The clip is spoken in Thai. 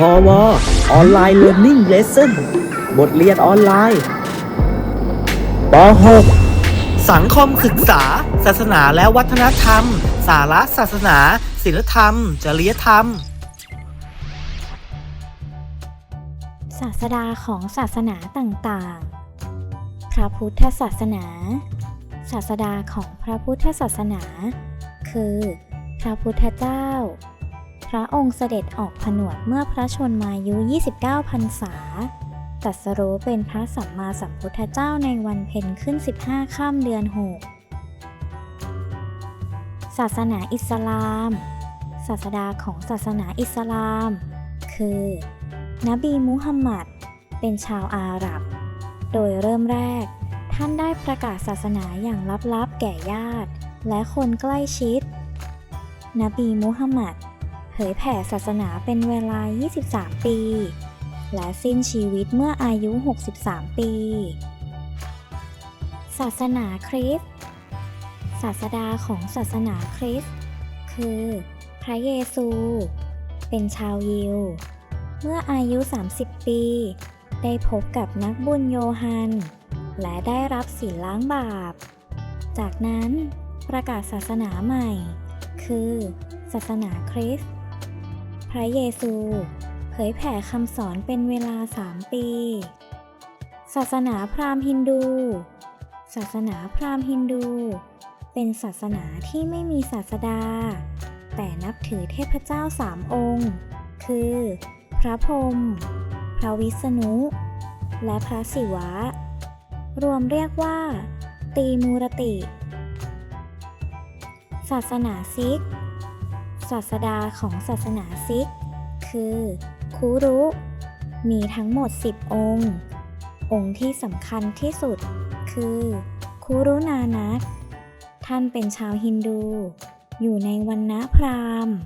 พอวออนไลน์เรียน i ิ g เลสเซ่นบทเรียนออนไลน์ป .6 สังคมศึกษา ศาสนาและวัฒนธรรม สาระศาสนา ศิลธรรม จริยธรรม ศาสดาของศาสนาต่างๆ พระพุทธศาสนา ศาสดาของพระพุทธศาสนา คือ พระพุทธเจ้า พระองค์เสด็จออกผนวดเมื่อพระชนมายุ 29 พรรษา ตัสรู้เป็นพระสัมมาสัมพุทธเจ้าในวันเพ็ญขึ้น 15ค่ำเดือน 6 ศาสนาอิสลาม ศาสดาของศาสนาอิสลาม คือ นบีมุฮัมมัด เป็นชาวอาหรับ โดยเริ่มแรก ท่านได้ประกาศศาสนาอย่างลับๆ แก่ญาติ และคนใกล้ชิด นบีมุฮัมมัด เผยแผ่ศาสนาเป็นเวลา 23 ปี และสิ้นชีวิตเมื่ออายุ 63 ปี ศาสนาคริสต์ ศาสดาของศาสนาคริสต์คือ พระเยซู เป็นชาวยิว เมื่ออายุ 30 ปี ได้พบกับนักบุญโยฮัน และได้รับศีลล้างบาป จากนั้นประกาศศาสนาใหม่ คือ ศาสนาคริสต์ พระเยซู เผยแผ่คำสอนเป็นเวลา3ปี ศาสนาพราหมณ์ฮินดู ศาสนาพราหมณ์ฮินดู เป็นศาสนาที่ไม่มีศาสดา แต่นับถือเทพเจ้าสามองค์ คือ พระพรหมพระวิษณุ และพระศิวะ รวมเรียกว่า ตีมูรติ ศาสนาซิก ศาสดาของศาสนาซิก คือคูรุ มีทั้งหมด 10 องค์ องค์ที่สำคัญที่สุด คือคูรุนานักท่านเป็นชาวฮินดู อยู่ในวันนะพราหมณ์